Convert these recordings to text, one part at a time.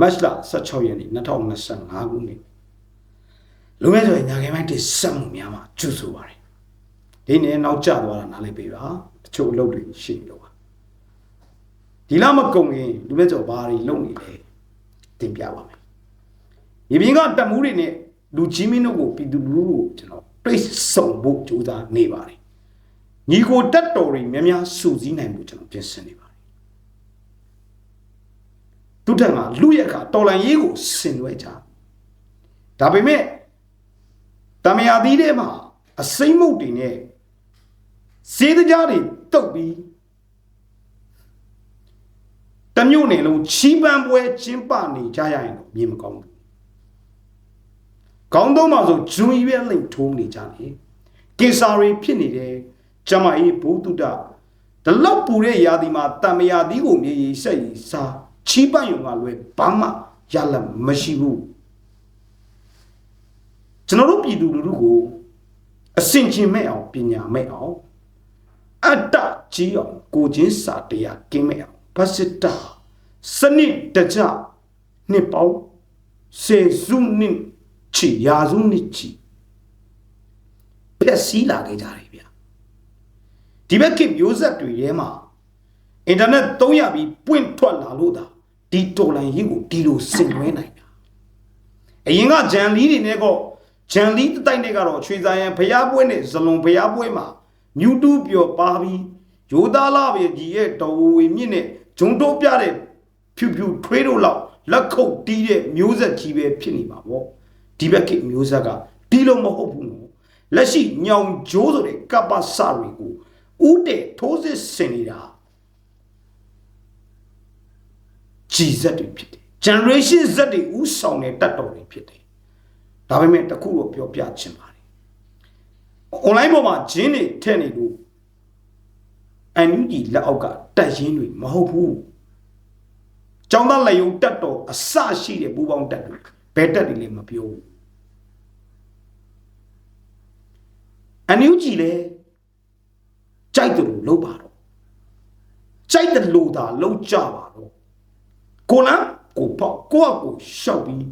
မတ်လ16ရက်နေ့2025ခုနှစ်လူမဲဆိုရင်ညာခဲပိုင်းတိစက်မှုများမှာကျွတ်ဆိုပါတယ်ဒီနေ့နောက်ကျသွားတာနားလည်ပေးပါတချို့အလုပ်တွေရှိနေလို့ပါဒီလမကုန်ခင်လူမဲဆိုဘာတွေလုပ်နေလဲတင်ပြပါမယ်ဒီပြင်ကတက်မှုတွေနဲ့လူကြီးမင်းတို့ကိုပြည်သူလူထုကိုကျွန်တော်ပြိတ်ဆုံဖို့ကြိုးစားနေပါတယ်ညီကိုတက်တော်တွေများများစုစည်းနိုင်ဖို့ကျွန်တော်ပြင်ဆင်နေပါ တယ်သူတက်ကလူရက်ခါတော်လန်ရေးကိုဆင်နွှဲကြဒါပေမဲ့တမယာသီးထဲမှာအစိမ့်မုတ်တွေနဲ့စေးတကြားတွေတုတ်ပြီးတမျိုးနယ်လုံးချီးပန်းပွဲကျင်းပနေကြရရင်တော့မြင်မကောင်းဘူးကောင်းတော့မှဆိုဂျွန်ရွက်လိမ့်ထိုးနေကြတယ်ကင်ဆာတွေဖြစ်နေတယ်ကျမအေးဘုဒ္ဓတဒီလောက်ပူတဲ့ယာဒီမှာတမယာသီးကိုမြေကြီးဆက်ရီစား ချီးပန်းရုံကလွယ်ဘာမှရလမရှိဘူးကျွန်တော်တို့ပြည်သူလူထုကိုအစင်ချင်းမဲ့အောင်ပညာမဲ့အောင်အတ္တကြီးအောင်ကိုချင်းစာတရားကင်းမဲ့အောင်ဘတ်စစ်တာစနစ်တကျနှစ်ပေါင်းစေစုနှစ်ချီရာစုနှစ်ချီပြက်စီးလာခဲ့ကြတယ်ဗျာဒီဘက်ကမျိုးဆက်တွေထဲမှာအင်တာနက်သုံးရပြီးပွင့်ထွက်လာလို့သာ ဒီတော်လန်ရေးကိုဒီလိုဆင်နွှဲနိုင်တာအရင်ကဂျန်လီတွေနဲ့ကောဂျန်လီတိုက်နဲ့ကတော့ချွေစာရန်ဖျားပွဲနဲ့ဇလွန်ဖျားပွဲမှာမြူတူးပြော်ပါပြီးရိုးသားလာပဲကြီးရဲ့တော်ဝေမြင့်နဲ့ဂျုံတိုးပြတဲ့ဖြူဖြူထွေးတို့လောက်လက်ခုပ်တီးတဲ့မျိုးဆက်ကြီးပဲဖြစ်နေမှာပေါ့ဒီဘက်ကမျိုးဆက်ကဒီလိုမဟုတ်ဘူးနော်လက်ရှိညောင်ဂျိုးဆိုတဲ့ကပ္ပစတွေကိုဥတဲ့ထိုးစစ်ဆင်နေတာ ကြည်ဆက်တွေဖြစ်တယ် generation Z တွေဥဆောင်တဲ့တတ်တော်တွေဖြစ်တယ်ဒါပေမဲ့တခုတော့ပြောပြချင်ပါတယ် online ပေါ်မှာဂျင်းတွေထည့်နေလို့အန်ယူဂျီလက်အောက်ကတက်ရင်းတွေမဟုတ်ဘူးကျောင်းသားလက်ယုံတက်တော်အစရှိတဲ့ပူပေါင်းတက်တွေဘယ်တက်တွေလဲမပြောဘူးအန်ယူဂျီလဲကြိုက်တယ်လို့လုပ်ပါတော့ကြိုက်တယ်လို့သာလုပ်ကြပါတော့ ကိုလန်းကိုပေါ့ကိုကကိုရှောက်ပြီး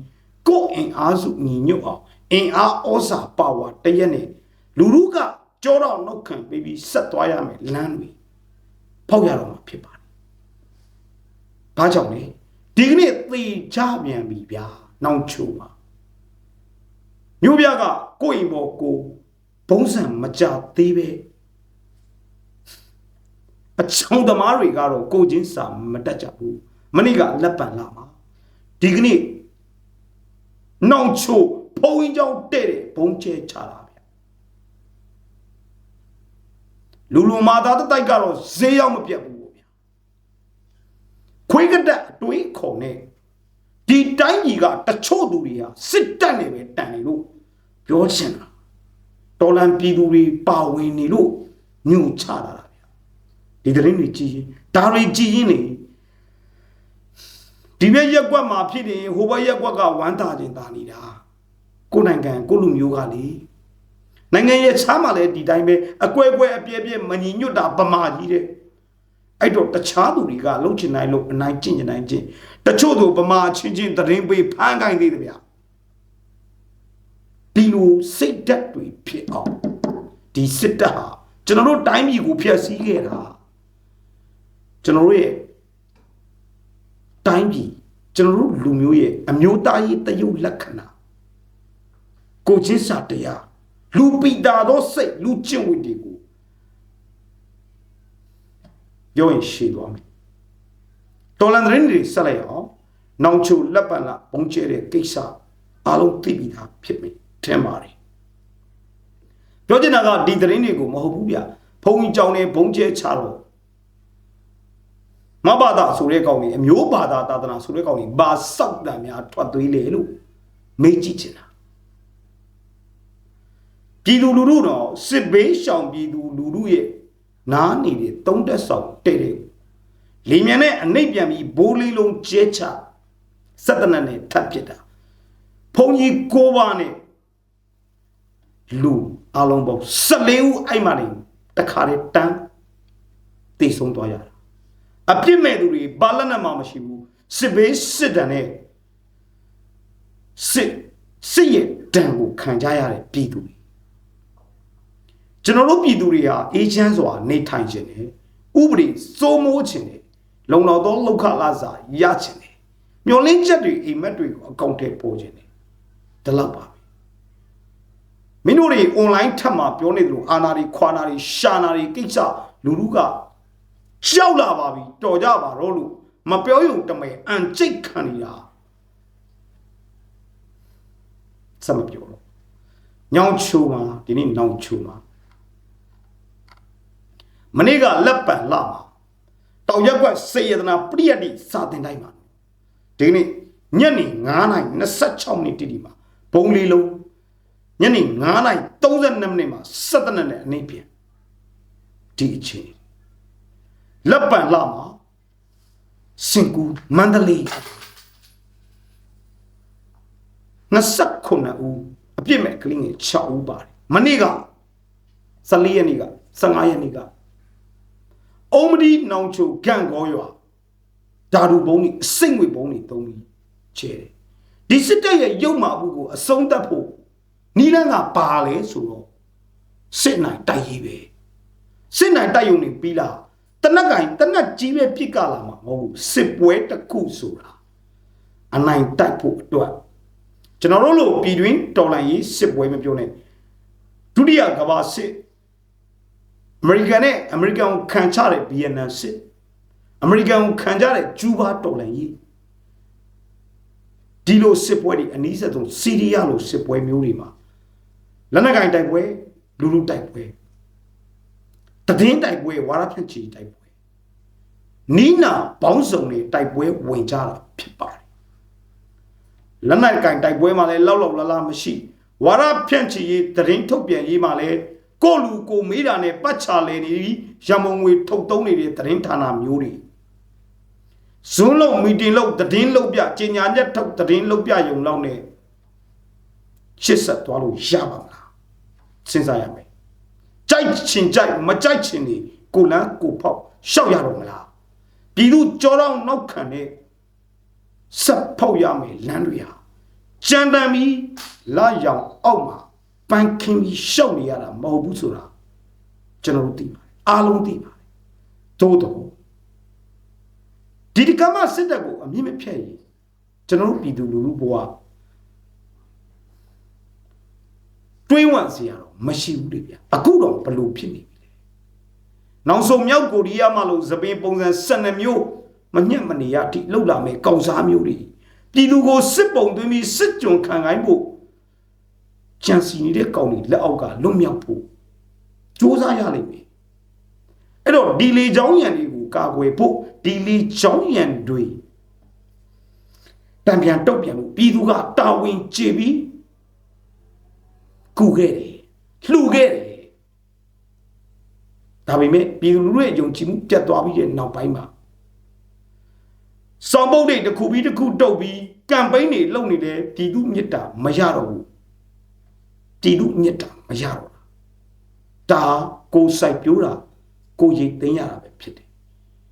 ကိုအင်အားစုညီညွတ်အောင်အင်အားဩဇာပါဝါတရက်နဲ့လူလူကကြောတော့နှုတ်ခံပြီးပြီးဆက်သွားရမယ်လမ်းတွေဖောက်ရတော့မှာဖြစ်ပါတယ်။ဘာကြောင့်လဲဒီကနေ့သေချပြန်ပြီဗျာနောင်ချိုပါမြို့ပြကကိုယ့်အိမ်ပေါ်ကိုဘုံစံမကြသေးပဲအချောင်းသမားတွေကတော့ကိုချင်းစာမတက်ကြဘူး မနေ့ကလက်ပံလာမှာဒီကနေ့နောင်ချိုဖုံးင်းကြောင်းတဲ့တဲ့ဘုံကျဲချတာဗျလူလူမာသားတိုက်ကတော့ဈေးရောက်မပြတ်ဘူးဗျခွေးကတက်အတွေးခေါ်နေဒီတိုင်းကြီးကတချို့သူတွေဟာစစ်တပ်နေပဲတန်နေလို့ပြောချင်တာတော်လန်ပြည်သူတွေပါဝင်နေလို့ညှို့ချတာလားဗျဒီတရင်တွေကြည်ရင်ဒါတွေကြည်ရင်နေ ဒီဘက်ရက်ကွက်မှာဖြစ်နေဟိုဘက်ရက်ကွက်ကဝမ်းသာခြင်းတာနေတာကိုယ်နိုင်ငံကိုလူမျိုးကလေနိုင်ငံရဲ့ချားမှလည်းဒီတိုင်းပဲအကွဲကွဲအပြဲပြဲမညီညွတ်တာဗမာကြီးတဲ့အဲ့တော့တခြားသူတွေကလှုပ်ချင်တိုင်းလှုပ်အနိုင်ကျင့်ချင်တိုင်းကျင့်တချို့သူဗမာချင်းချင်းတရင်ပေးဖမ်းခိုင်းသေးတယ်ဗျာဒီလိုစိတ်ဓာတ်တွေဖြစ်အောင်ဒီစစ်တပ်ဟာကျွန်တော်တို့တိုင်းပြည်ကိုဖျက်ဆီးခဲ့တာကျွန်တော်တို့ရဲ့ တိုင်းပြည်ကျွန်တော်တို့လူမျိုးရဲ့အမျိုးသားရေးတရုပ်လက္ခဏာကိုချင်းစာတရားလူပိတာသောစိတ်လူကျင့်ဝတ်တွေကိုပြောရင်ရှည်သွားမယ်တော်လန်သတင်းတွေဆက်လိုက်အောင်နောင်ချိုလက်ပံလာဘုံကျဲတဲ့ကိစ္စအားလုံးသိပြီးသားဖြစ်ပြီထင်ပါတယ်ပြောချင်တာကဒီသတင်းတွေကိုမဟုတ်ဘူးဗျဘုံကြီးကြောင်နေဘုံကျဲချတော့ မဘာသာဆိုတဲ့ကောင်ကြီးအမျိုးဘာသာသာသနာဆိုတဲ့ကောင်ကြီးဘာစောက်တံများထွက်သွေးလေလို့မေးကြည့်ချင်တာပြည်သူလူထုတော့စစ်ဘေးရှောင်ပြည်သူလူထုရဲ့နားနေတဲ့သုံးတက်ဆောင်တဲ့တဲ့လေမြန်နဲ့အနှိပ်ပြန်ပြီးဘိုးလေးလုံးကျဲချစက်တနတ်နဲ့ထပ်ပစ်တာဘုံကြီးကိုပါနဲ့လူအလုံးပေါင်း14ဦးအဲ့မှနေတခါတည်းတန်းတည်ဆုံးသွားရတာ အပြစ်မဲ့သူတွေဘာလက်နဲ့မှမရှိဘူးစစ်ဘေးစစ်တမ်းနဲ့စစ်စစ်ရဲ့ဒဏ်ကိုခံကြရတဲ့ပြည်သူတွေကျွန်တော်တို့ပြည်သူတွေဟာအေးချမ်းစွာနေထိုင်ခြင်းနဲ့ဥပဒေစိုးမိုးခြင်းနဲ့လုံလောက်သောလောက်ခလာစာရခြင်းနဲ့မျောလင်းချက်တွေအိမ်မက်တွေကိုအကောင့်ထဲပေါ်ခြင်းနဲ့ဒီလောက်ပါပဲမင်းတို့တွေ online ထပ်မှာပြောနေတယ်လို့အာနာတွေခွာနာတွေရှာနာတွေကိစ္စလူလူက ကြောက်လာပါပြီတော်ကြပါတော့လို့မပြောရုံတမဲအန်ကျိတ်ခံနေတာစမပြောတော့ညောင်ချိုမှာဒီနေ့နောင်ချိုမှာမနေ့ကလက်ပံလာမှာတောင်ရက်ကွက်စေယတနာပရိယတ်တိစာတင်တိုင်းမှာဒီနေ့ညနေ9:26မိနစ်တိတိမှာဘုံလေးလုံးညနေ9:32မိနစ်မှာ17နှစ်နဲ့အနှိမ့်ပြန်ဒီအချိန် လက်ပံလာမှာစင်ကူမန္တလေး29ဦးအပြစ်မဲ့ကလေးငယ်6ဦးပါတယ်မနေ့က14ရက်နေ့က15ရက်နေ့ကအုံမဒီနောင်ချိုကန့်ကောရွာဓာတူဘုံကြီးအစိမ့်ဝေဘုံကြီးသုံးပြီးချဲတယ်ဒီစစ်တပ်ရဲ့ရုပ်မာမှုကိုအဆုံးသတ်ဖို့နီလန်းကပါလဲဆိုတော့စစ်နိုင်တိုက်ရေးပဲစစ်နိုင်တိုက်ယုံနေပြီးလား တနက်ကင်တနက်ကြီးပဲပြစ်ကလာမှာမဟုတ်ဘူးစစ်ပွဲတစ်ခုဆိုတာအနိုင်တိုက်ဖို့အတွက်ကျွန်တော်တို့လိုပြည်တွင်းတော်လှန်ရေးစစ်ပွဲမပြောနဲ့ဒုတိယကမ္ဘာစစ်အမေရိကန်နဲ့အမေရိကန်ကိုခံချတဲ့ဗီယက်နမ်စစ်အမေရိကန်ကိုခံကြတဲ့ကျူးဘာတော်လှန်ရေးဒီလိုစစ်ပွဲတွေအနည်းဆက်ဆုံးစီးရီးယားလိုစစ်ပွဲမျိုးတွေမှာလက်နက်ကင်တိုက်ပွဲလူလူတိုက်ပွဲ တည်င်းတိုက်ပွဲဝါရဖြန့်ချီတိုက်ပွဲနီးနာဘောင်းစုံတွေတိုက်ပွဲဝင်ကြတာဖြစ်ပါတယ်လက်နက်ကင်တိုက်ပွဲမှာလည်းလောက်လောက်လာလာမရှိဝါရဖြန့်ချီရေးတည်င်းထုတ်ပြန်ရေးမှာလည်းကိုလူကိုမေးတာနဲ့ပတ်ချလေနေရမုံငွေထုတ်သုံးနေတဲ့တည်င်းဌာနမျိုးတွေဇွန်းလုံးမီတင်လုံးတည်င်းလုံးပြကြေညာချက်ထုတ်တည်င်းလုံးပြယုံလောက်နဲ့ရှစ်ဆက်သွားလို့ရပါမလားစဉ်းစားရမယ် ကြိုက်ချင်ကြိုက်မကြိုက်ချင်နေကိုလန်းကိုဖောက်ရှောက်ရတော့မလားပြည်သူကြောတော့နောက်ခံတဲ့ဆက်ဖောက်ရမယ်လမ်းတွေဟာကြမ်းတမ်းပြီးလာရောင်အောက်မှာပန်းခင်းပြီးရှောက်နေရတာမဟုတ်ဘူးဆိုတာကျွန်တော်တို့သိပါတယ်အားလုံးသိပါတယ်သို့တော့ဒီဒီကမစစ်တပ်ကိုအမြင့်မဖြတ်ရင်ကျွန်တော်တို့ပြည်သူလူထုဘဝ တွေးဝန့်စီရတော့မရှိဘူးလေဗျအခုတော့ဘလို့ဖြစ်နေပြီလေနောက်ဆုံးမြောက်ကိုရီးယားမှလို့သပင်ပုံစံ12မျိုးမညက်မနေရအထိလှုပ်လာမယ်ကောင်စားမျိုးတွေပြည်သူကိုစစ်ပုံသွင်းပြီးစစ်ကြုံခံခိုင်းဖို့ကြံစီနေတဲ့ကောင်တွေလက်အောက်ကလွတ်မြောက်ဖို့စ조사ရလိမ့်မယ်အဲ့တော့ဒီလေချောင်းရံတွေကိုကာကွယ်ဖို့ဒီလေချောင်းရံတွေတံပြန်တုတ်ပြန်လို့ပြည်သူကတာဝန်ကျေပြီး ကူခဲ့တယ်လှူခဲ့တယ်ဒါပေမဲ့ပြည်သူလူထုရဲ့ယုံကြည်မှုပြတ်သွားပြီးတဲ့နောက်ပိုင်းမှာစောင်းပုတ်တွေတစ်ခုပြီးတစ်ခုတုတ်ပြီးကမ်ပိန်းတွေလုပ်နေတယ်ပြည်သူမြစ်တာမရတော့ဘူးပြည်သူမြစ်တာမရတော့ဘူးဒါကိုစိုက်ပြိုးတာကိုရိတ်သိမ်းရတာပဲဖြစ်တယ်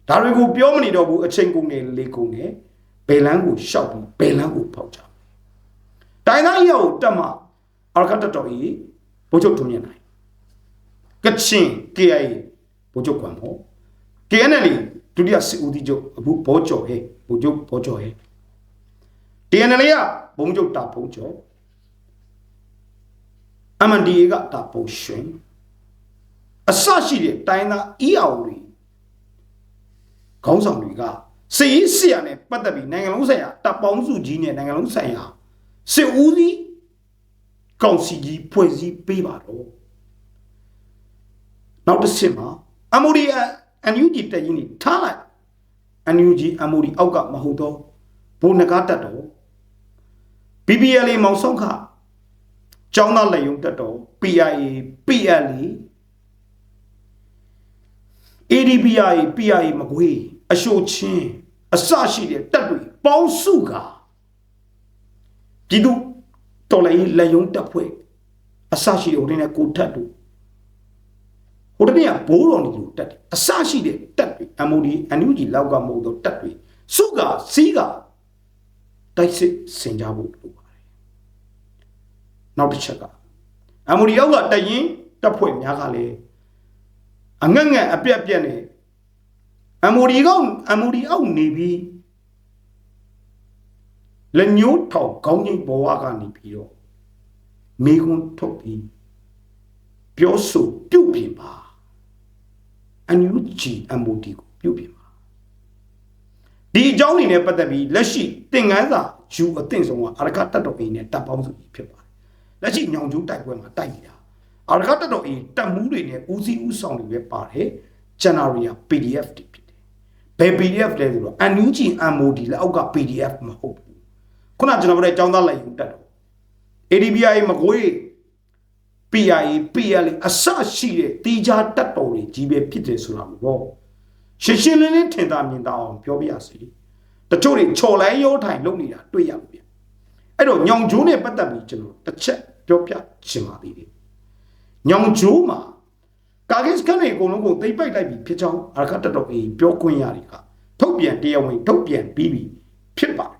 ဒါတွေကိုပြောမနေတော့ဘူးအချိန်ကုန်နေလေကုန်နေဘယ်လန်းကိုရှောက်ပြီးဘယ်လန်းကိုဖောက်ကြတိုင်းသားရောက်တက်မှာ အာရကတတော်ကြီးဘုချုပ်ထုံမြင်နိုင်ကချင် KIA ဘုချုပ်ကွမ်ဟော KNL ဒုတိယစစ်ဦးစီးချုပ်အခုဘောကျော်ဟဲ့ဘုချုပ်ဘောကျော်ဟဲ့ TNL ကဘုံချုပ်တာဘုံကျော် MNDA ကတာဘုံရွှင်အစရှိတဲ့တိုင်းသား EAO တွေခေါင်းဆောင်တွေကစည်ရေးဆရာနဲ့ပတ်သက်ပြီးနိုင်ငံလုံးဆိုင်ရာတပ်ပေါင်းစုကြီးနဲ့နိုင်ငံလုံးဆိုင်ရာစစ်ဦးစီး ကောင်စီကြီးဖွဲ့စည်းပေးပါတော့နောက်တစ်ဆင့်မှာ MOD NUG တက်ရင်ထားလိုက် NUG MOD အောက်ကမဟုတ်တော့ဘုံနဂါတက်တော့ BBL မောင်ဆောင်ခကျောင်းသားလက်ယုံတက်တော့ PIA PLA ADPI PIA မကွေးအရှိုချင်းအစရှိတဲ့တက်တွေပေါင်းစုကပြည်သူ တော်လည်းလက်ယုံတက်ဖွဲ့အစရှိတဲ့ဟိုတင်းနဲ့ကိုထက်တို့ဟိုတနေ့ကဘိုးတော်နေလို့တက်တယ်အစရှိတဲ့တက်တွေ MOD NUG လောက်ကမဟုတ်တော့တက်တွေစုကစီးကတိုက်စစ်စင်ကြဖို့လိုပါတယ်နောက်တစ်ချက်ကအမိုဒီအောက်ကတရင်တပ်ဖွဲ့များကလည်းအငတ်ငတ်အပြက်ပြက်နဲ့အမိုဒီကောင်အမိုဒီအောက်နေပြီး လက်ညှိုးထောက်ခေါင်းကြီးဘဝကနေပြီးတော့မိကွန်းထုတ်ပြီးပြောဆိုပြုတ်ပြင်ပါအန်ယူဂျီအမိုဒီကိုပြုတ်ပြင်ပါဒီအကြောင်းတွေနဲ့ပတ်သက်ပြီးလက်ရှိသင်ခန်းစာယူအသင့်ဆုံးကအရကတတ်တော်အိမ်နဲ့တပ်ပေါင်းစုကြီးဖြစ်ပါတယ်လက်ရှိညောင်ကျိုးတိုက်ပွဲမှာတိုက်နေတာအရကတတ်တော်အိမ်တပ်မှုတွေနဲ့ဦးစီးဦးဆောင်တွေပဲပါတယ်ဂျန်နာရီယာ PDF တွေဖြစ်တယ်ဘယ် PDF လဲဆိုတော့အန်ယူဂျီအမိုဒီလက်အောက်က PDF မဟုတ်ဘူး ခုနကျွန်တော်ပြောတဲ့ចောင်းသားလိုက်ယူတက်တော့ ADBI မကွေး PIA PLA အစရှိတဲ့တီးခြားတက်တော်တွေကြီးပဲဖြစ်တယ်ဆိုတာပေါ့ရှင်းရှင်းလင်းလင်းထင်သာမြင်သာအောင်ပြောပြရစီတချို့တွေချော်လိုင်းရောထိုင်လုပ်နေတာတွေ့ရမှာဗျအဲ့တော့ညောင်ကျိုးနဲ့ပတ်သက်ပြီးကျွန်တော်တစ်ချက်ပြောပြချင်ပါသေးတယ်ညောင်ကျိုးမှာကာဂစ်ကန်တွေအကုန်လုံးကိုသိမ့်ပိုက်လိုက်ပြီးဖြစ်ကြောင်းအရကတက်တော်အေးပြောခွင့်ရတွေကထုတ်ပြန်တရားဝင်ထုတ်ပြန်ပြီးပြီဖြစ်ပါတယ်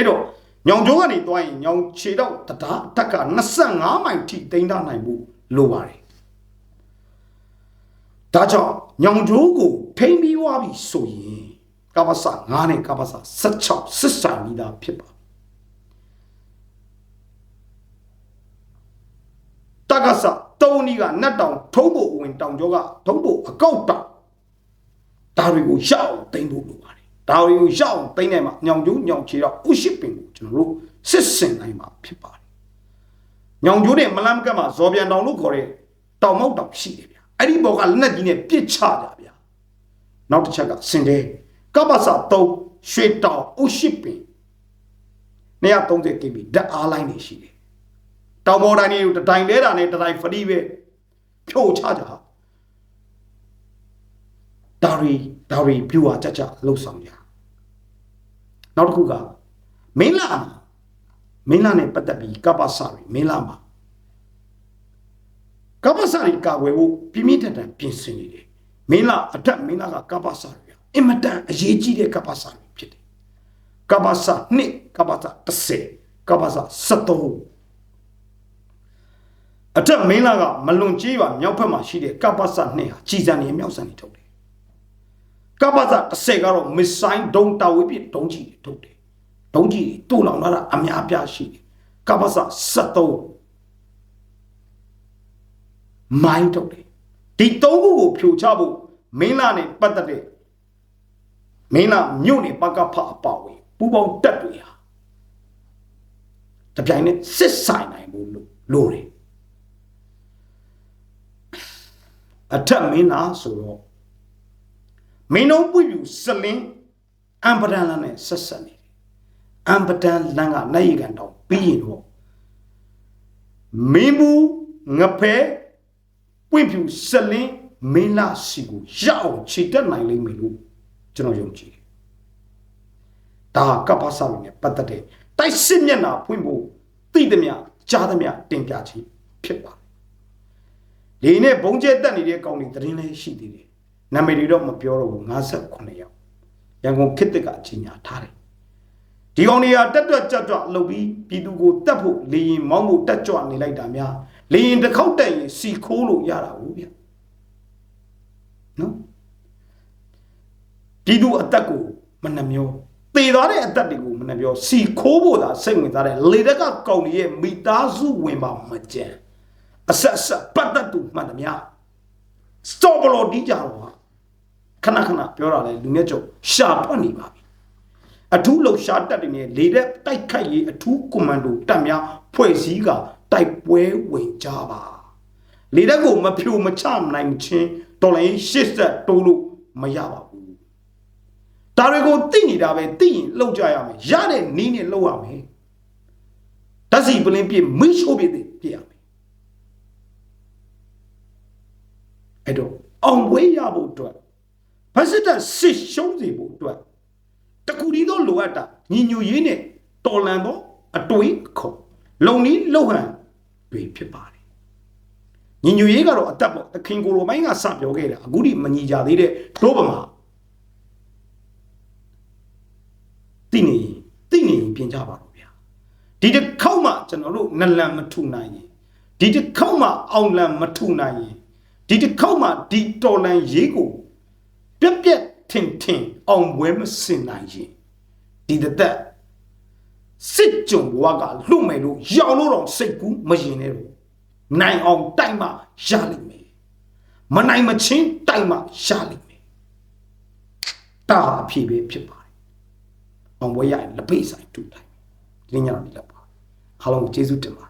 အဲ့တော့ညောင်ကျိုးကနေသွားရင်ညောင်ခြေတော့တတားတက်က25မိုင်ထိတိမ့်ထားနိုင်ဖို့လိုပါတယ်ဒါကြောင့်ညောင်ကျိုးကိုထိမ့်ပြီးွားပြီဆိုရင်ကပ္ပစ9နဲ့ကပ္ပစ16စစ်စာမိသားဖြစ်ပါတက္ကစတုံးဒီကနတ်တောင်ထုံးဖို့ဝင်တောင်ကျောကထုံးဖို့အကောက်တောင်ဒါတွေကိုရှောက်သိမ့်ဖို့လိုပါတယ် ဒါတွေကိုရှောက်သိမ့်နိုင်မှာညောင်ကျိုးညောင်ချေတော့ဥရှိပင်ကိုကျွန်တော်တို့စစ်စင်နိုင်မှာဖြစ်ပါတယ်ညောင်ကျိုးတဲ့မလမ်းကတ်မှာဇော်ပြန်တောင်လို့ခေါ်တဲ့တောင်မောက်တောင်ရှိတယ်ဗျာအဲ့ဒီဘောကလက်နက်ကြီးနဲ့ပစ်ချကြဗျာနောက်တစ်ချက်ကစင်တယ်ကပ္ပစ3ရွှေတောင်ဥရှိပင်230 kb ဓာတ်အားလိုင်းနေရှိတယ်တောင်ပေါ်တိုင်းတွေကိုတတိုင်းလဲတာနဲ့တတိုင်းဖရီပဲဖြို့ချကြဟာဒါရီဒါရီပြူဟာကြကြလှုပ်ဆောင်ကြ နောက်တစ်ခုကမင်းလာမှာမင်းလာနဲ့ပတ်သက်ပြီးကပ္ပစရီမင်းလာမှာကပ္ပစရီကာဝယ်ဖို့ပြင်းပြင်းထန်ထန်ပြင်ဆင်နေတယ်မင်းလာအထက်မင်းလာကကပ္ပစရီအင်မတန်အရေးကြီးတဲ့ကပ္ပစရီဖြစ်တယ်ကပ္ပစ2ကပ္ပစ30ကပ္ပစ73အထက်မင်းလာကမလွန်ကြီးပါမြောက်ဘက်မှာရှိတဲ့ကပ္ပစ2ဟာကြီးစံနေမြောက်စံနေထုတ်တယ် ကပ္ပစ30ကတော့မစ်ဆိုင်ဒုံတာဝေးပြဒုံကြီးတွေထုတ်တယ်ဒုံကြီးတွေတူလောင်လာတာအများပြားရှိတယ်ကပ္ပစ73မိုင်းထုတ်တယ်ဒီသုံးခုကိုဖြိုချဖို့မင်းလာနဲ့ပတ်သက်တဲ့မင်းလာမြို့နေပကဖအပါဝင်ပူပေါင်းတက်တွေဟာတပြိုင်နက်စစ်ဆိုင်နိုင်ဖို့လို့လိုတယ်အထက်မင်းလာဆိုတော့ မင်းတို့ပွပြူစလင်းအမ်ပဒန်လန်နဲ့ဆက်ဆက်နေတယ်အမ်ပဒန်လန်ကနိုင်ကန်တောင်ပြီးရင်တော့မင်းဘူးငဖဲပွင့်ပြူစလင်းမင်းလာစီကိုရအောင်ခြေတက်နိုင်လိမ့်မယ်လို့ကျွန်တော်ယုံကြည်တယ်ဒါကပ္ပစာဝင်နဲ့ပတ်သက်တဲ့တိုက်စစ်မျက်နှာဖွင့်ဖို့သိသမျှကြားသမျှတင်ပြခြင်းဖြစ်ပါတယ်လေနဲ့ဘုံကျဲတက်နေတဲ့ကောင်တွေသတင်းလေးရှိသေးတယ် နာမည်တွေတော့မပြောတော့ဘူး58ယောက်ရန်ကုန်ခေတ်တကအချိန်ညာထားတယ်ဒီကောင်တွေကတက်တွက်ကြွကြွလှုပ်ပြီးပြည်သူကိုတက်ဖို့လေရင်မောင်းဖို့တက်ကြွနေလိုက်တာများလေရင်တစ်ခေါက်တက်ရင်စီခိုးလို့ရတာဘူးဗျနော်ပြည်သူအသက်ကိုမနှမျောသေသွားတဲ့အသက်တွေကိုမနှမျောစီခိုးဖို့သာစိတ်ဝင်စားတဲ့လေတက်ကကောင်တွေရဲ့မိသားစုဝင်ပါမကြံအဆက်ဆက်ပတ်သက်သူမှန်သမျှစတော့ဘလို့ဒီကြတော့ ခဏခဏပြောတာလေလူမျက်ကြုံရှာထွက်နေပါပြီအထူးလှရှားတက်တွေနဲ့လေတဲ့တိုက်ခိုက်ရေးအထူးကွန်မန်ဒိုတပ်များဖွဲ့စည်းကတိုက်ပွဲဝင်ကြပါလေတဲ့ကိုမဖြိုမချနိုင်ချင်းတော်လိုင်းရှစ်ဆက်တိုးလို့မရပါဘူးဒါတွေကိုသိနေတာပဲသိရင်လှုပ်ကြရမယ်ရတဲ့နီးနဲ့လှုပ်ရမယ်ဓာတ်စီပလင်းပြည့်မိရှိုးပြည့်ပြည့်ရမယ်အဲ့တော့အောင်ပွဲရဖို့အတွက် ဗစစ်တပ်စစ်ရှုံးစေဖို့အတွက်တကူဒီတော့လိုအပ်တာညီညွတ်ရေးနဲ့တော်လန်သောအတွေးခေါ်လုံနီးလှုပ်ဟန်တွေဖြစ်ပါတယ်ညီညွတ်ရေးကတော့အသက်ပေါ့သခင်ကိုလိုမိုင်းကစပြောခဲ့တယ်အခုဒီမညီကြသေးတဲ့တို့ပမာတိနေတိနေပြင်ကြပါတော့ဗျာဒီတစ်ခေါက်မှကျွန်တော်တို့နလန်မထုနိုင်ရင်ဒီတစ်ခေါက်မှအောင်လန်မထုနိုင်ရင်ဒီတစ်ခေါက်မှဒီတော်လန်ရေးကို ပြက်ပြက်ထင်ထင်အောင်ပွဲမစင်နိုင်ရင်ဒီတစ်သက်စစ်ကြုံဘဝကလွတ်မယ်လို့ရောင်လို့တော့စိတ်ကူးမရင်နဲ့တော့နိုင်အောင်တိုက်မှရလိမ့်မယ်မနိုင်မချင်းတိုက်မှရလိမ့်မယ်ဒါအဖြစ်ပဲဖြစ်ပါတယ်အောင်ပွဲရရင်လက်ပိတ်ဆိုင်တူတိုင်းလင်းရအောင်လက်ပါအားလုံးကိုကျေးဇူးတင်ပါတယ်